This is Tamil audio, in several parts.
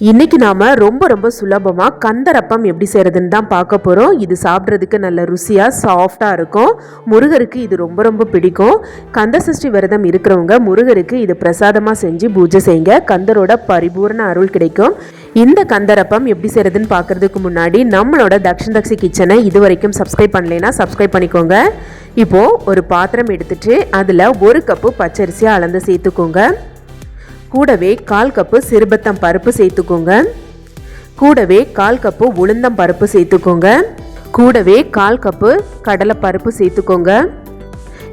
இன்னைக்கு நாம ரொம்ப ரொம்ப சுலபமா கந்தரப்பம் எப்படி செய்யறதுன்னு தான் பார்க்க போறோம். இது சாப்பிட்றதுக்கு நல்ல ருசியா சாஃப்டா இருக்கும். முருகருக்கு இது ரொம்ப ரொம்ப பிடிக்கும். கந்த சஷ்டி விரதம் இருக்கிறவங்க முருகருக்கு இது பிரசாதமா செஞ்சு பூஜை செய்யுங்க. கந்தரோட பரிபூர்ண அருள் கிடைக்கும். இந்த கந்தரப்பம் எப்படி செய்யறதுன்னு பார்க்கறதுக்கு முன்னாடி நம்மளோட தக்ஷன் தக்ஷி கிச்சனை இது வரைக்கும் சப்ஸ்கிரைப் பண்ணலைன்னா சப்ஸ்கிரைப் பண்ணிக்கோங்க. இப்போ ஒரு பாத்திரம் எடுத்துட்டு அதில் ஒரு கப்பு பச்சரிசியை அளந்து சேர்த்துக்கோங்க. கூடவே கால் கப்பு சிறுபத்தம் பருப்பு சேர்த்துக்கோங்க. கூடவே கால் கப்பு உளுந்தம் பருப்பு சேர்த்துக்கோங்க. கூடவே கால் கப்பு கடலை பருப்பு சேர்த்துக்கோங்க.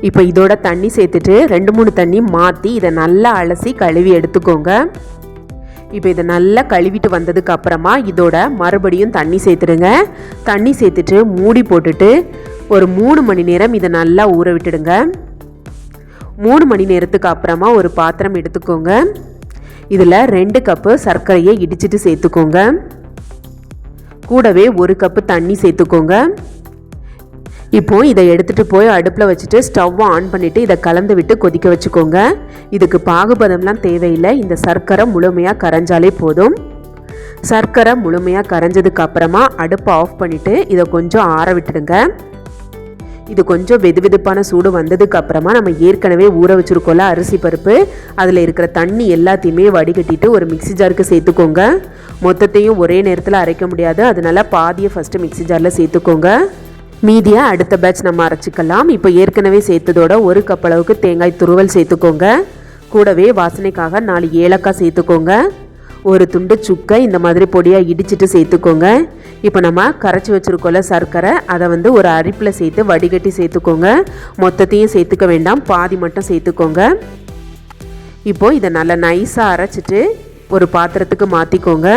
இப்போ இதோட தண்ணி சேர்த்துட்டு ரெண்டு மூணு தண்ணி மாற்றி இதை நல்லா அலசி கழுவி எடுத்துக்கோங்க. இப்போ இதை நல்லா கழுவிட்டு வந்ததுக்கு அப்புறமா இதோட மறுபடியும் தண்ணி சேர்த்துடுங்க. தண்ணி சேர்த்துட்டு மூடி போட்டுட்டு ஒரு மூணு மணி நேரம் இதை நல்லா ஊற விட்டுடுங்க. மூணு மணி நேரத்துக்கு அப்புறமா ஒரு பாத்திரம் எடுத்துக்கோங்க. இதில் ரெண்டு கப்பு சர்க்கரையை இடிச்சிட்டு சேர்த்துக்கோங்க. கூடவே ஒரு கப்பு தண்ணி சேர்த்துக்கோங்க. இப்போ இதை எடுத்துகிட்டு போய் அடுப்பில் வச்சுட்டு ஸ்டவ்வை ஆன் பண்ணிவிட்டு இதை கலந்து விட்டு கொதிக்க வச்சுக்கோங்க. இதுக்கு பாகுபதம்லாம் தேவையில்லை. இந்த சர்க்கரை முழுமையாக கரைஞ்சாலே போதும். சர்க்கரை முழுமையாக கரைஞ்சதுக்கு அப்புறமா அடுப்பை ஆஃப் பண்ணிவிட்டு இதை கொஞ்சம் ஆற விட்டுடுங்க. இது கொஞ்சம் வெது வெதுப்பான சூடு வந்ததுக்கு அப்புறமா நம்ம ஏற்கனவே ஊற வச்சுருக்கோம்ல அரிசி பருப்பு. அதில் இருக்கிற தண்ணி எல்லாத்தையுமே வடிகட்டிட்டு ஒரு மிக்சி ஜாருக்கு சேர்த்துக்கோங்க. மொத்தத்தையும் ஒரே நேரத்தில் அரைக்க முடியாது. அதனால பாதியை ஃபஸ்ட்டு மிக்சி ஜாரில் சேர்த்துக்கோங்க. மீதியை அடுத்த பேட்ச் நம்ம அரைச்சிக்கலாம். இப்போ ஏற்கனவே சேர்த்ததோட ஒரு கப் அளவுக்கு தேங்காய் துருவல் சேர்த்துக்கோங்க. கூடவே வாசனைக்காக நாலு ஏலக்காய் சேர்த்துக்கோங்க. ஒரு துண்டு சுக்கை இந்த மாதிரி பொடியாக இடிச்சிட்டு சேர்த்துக்கோங்க. இப்போ நம்ம கரைச்சி வச்சுருக்கோம்ல சர்க்கரை அதை வந்து ஒரு அரிப்பில் சேர்த்து வடிகட்டி சேர்த்துக்கோங்க. மொத்தத்தையும் சேர்த்துக்க வேண்டாம் பாதி மட்டும் சேர்த்துக்கோங்க. இப்போது இதை நல்லா நைஸாக அரைச்சிட்டு ஒரு பாத்திரத்துக்கு மாற்றிக்கோங்க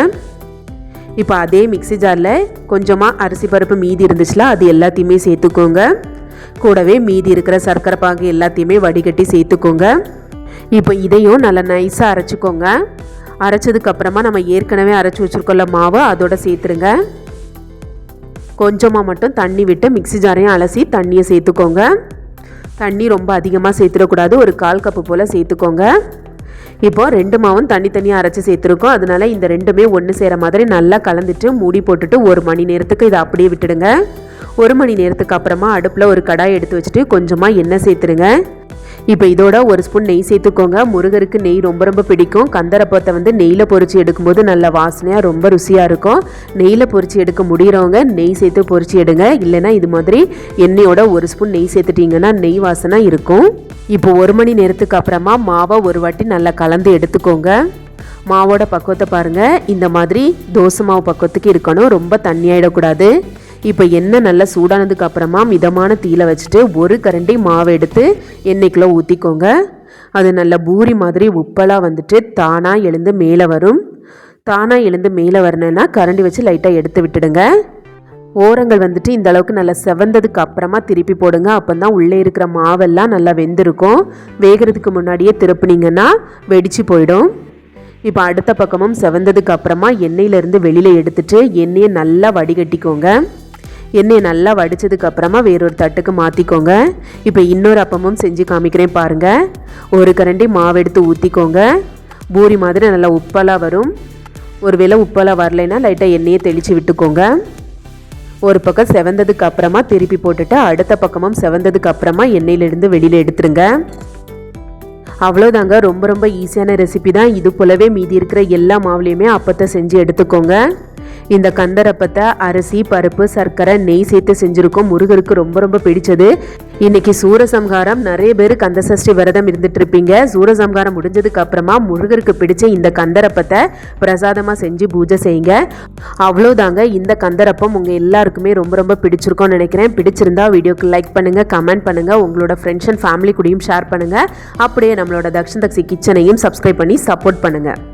இப்போ அதே மிக்சி ஜாரில் கொஞ்சமாக அரிசி பருப்பு மீதி இருந்துச்சுல அது எல்லாத்தையுமே சேர்த்துக்கோங்க. கூடவே மீதி இருக்கிற சர்க்கரை பாகு எல்லாத்தையுமே வடிகட்டி சேர்த்துக்கோங்க. இப்போ இதையும் நல்லா நைஸாக அரைச்சிக்கோங்க. அரைச்சதுக்கப்புறமா நம்ம ஏற்கனவே அரைச்சி வச்சுருக்கோம்ல மாவு அதோட சேர்த்துருங்க. கொஞ்சமாக மட்டும் தண்ணி விட்டு மிக்சி ஜாரையும் அலசி தண்ணியை சேர்த்துக்கோங்க. தண்ணி ரொம்ப அதிகமாக சேர்த்துடக்கூடாது. ஒரு கால் கப்பு போல் சேர்த்துக்கோங்க. இப்போ ரெண்டு மாவும் தனித்தனியாக அரைச்சி சேர்த்துருக்கோம். அதனால இந்த ரெண்டுமே ஒன்று சேர மாதிரி நல்லா கலந்துட்டு மூடி போட்டுட்டு ஒரு மணி நேரத்துக்கு இதை அப்படியே விட்டுடுங்க. ஒரு மணி நேரத்துக்கு அப்புறமா அடுப்பில் ஒரு கடாய் எடுத்து வச்சுட்டு கொஞ்சமாக எண்ணெய் சேர்த்துருங்க. இப்போ இதோட ஒரு ஸ்பூன் நெய் சேர்த்துக்கோங்க. முருகருக்கு நெய் ரொம்ப ரொம்ப பிடிக்கும். கந்தரப்பத்தை வந்து நெய்யில் பொறிச்சு எடுக்கும்போது நல்ல வாசனையாக ரொம்ப ருசியாக இருக்கும். நெய்யில் பொறிச்சு எடுக்க முடிகிறவங்க நெய் சேர்த்து பொறிச்சு எடுங்க. இல்லைன்னா இது மாதிரி எண்ணெயோட ஒரு ஸ்பூன் நெய் சேர்த்துட்டிங்கன்னா நெய் வாசனை இருக்கும். இப்போ ஒரு மணி நேரத்துக்கு அப்புறமா மாவை ஒரு வாட்டி நல்லா கலந்து எடுத்துக்கோங்க. மாவோட பக்குவத்தை பாருங்கள் இந்த மாதிரி தோசை மாவு பக்குவத்துக்கு இருக்கணும். ரொம்ப தண்ணியாயிடக்கூடாது இப்போ எண்ணெய் நல்லா சூடானதுக்கு அப்புறமா மிதமான தீயில வச்சுட்டு ஒரு கரண்டி மாவு எடுத்து எண்ணெய்க்குள்ளே ஊற்றிக்கோங்க அது நல்ல பூரி மாதிரி உப்பலாக வந்துட்டு தானாக எழுந்து மேலே வரும். தானாக எழுந்து மேலே வரணுன்னா கரண்டி வச்சு லைட்டாக எடுத்து விட்டுடுங்க. ஓரங்கள் வந்துட்டு இந்த அளவுக்கு நல்லா செவந்ததுக்கு அப்புறமா திருப்பி போடுங்க. அப்போ தான் உள்ளே இருக்கிற மாவெல்லாம் நல்லா வெந்திருக்கும். வேகிறதுக்கு முன்னாடியே திருப்புனீங்கன்னா வெடிச்சு போயிடும். இப்போ அடுத்த பக்கமும் செவந்ததுக்கு அப்புறமா எண்ணெயிலேருந்து வெளியில் எடுத்துட்டு எண்ணெயை நல்லா வடிகட்டிக்கோங்க. எண்ணெயை நல்லா வடித்ததுக்கு அப்புறமா வேறொரு தட்டுக்கு மாற்றிக்கோங்க இப்போ இன்னொரு அப்பமும் செஞ்சு காமிக்கிறேன் பாருங்கள் ஒரு கரண்டி மாவு எடுத்து ஊற்றிக்கோங்க பூரி மாதிரி நல்லா உப்பலாக வரும். ஒருவேளை உப்பெல்லாம் வரலைன்னா லைட்டாக எண்ணெயை தெளித்து விட்டுக்கோங்க. ஒரு பக்கம் செவந்ததுக்கு அப்புறமா திருப்பி போட்டுட்டு அடுத்த பக்கமும் செவந்ததுக்கு அப்புறமா எண்ணெயிலிருந்து வெளியில் எடுத்துருங்க. அவ்வளோதாங்க ரொம்ப ரொம்ப ஈஸியான ரெசிபி தான். இது போலவே மீதி இருக்கிற எல்லா மாவுலேயுமே அப்பத்தை செஞ்சு எடுத்துக்கோங்க. இந்த கந்தரப்பத்தை அரிசி பருப்பு சர்க்கரை நெய் சேர்த்து செஞ்சுருக்கோம் முருகருக்கு ரொம்ப ரொம்ப பிடிச்சது. இன்னைக்கு சூரசம்ஹாரம் நிறைய பேர் கந்த சஷ்டி விரதம் இருந்துட்டு இருப்பீங்க சூரசம்ஹாரம் முடிஞ்சதுக்கு அப்புறமா முருகருக்கு பிடிச்ச இந்த கந்தரப்பத்தை பிரசாதமாக செஞ்சு பூஜை செய்யுங்க. அவ்வளோதாங்க இந்த கந்தரப்பம் உங்கள் எல்லாருக்குமே ரொம்ப ரொம்ப பிடிச்சிருக்கோம்னு நினைக்கிறேன். பிடிச்சிருந்தா வீடியோக்கு லைக் பண்ணுங்கள் கமெண்ட் பண்ணுங்கள் உங்களோட ஃப்ரெண்ட்ஸ் அண்ட் ஃபேமிலி கூடயும் ஷேர் பண்ணுங்கள் அப்படியே நம்மளோட தக்ஷன் தக்ஷி கிச்சனையும் சப்ஸ்கிரைப் பண்ணி சப்போர்ட் பண்ணுங்கள்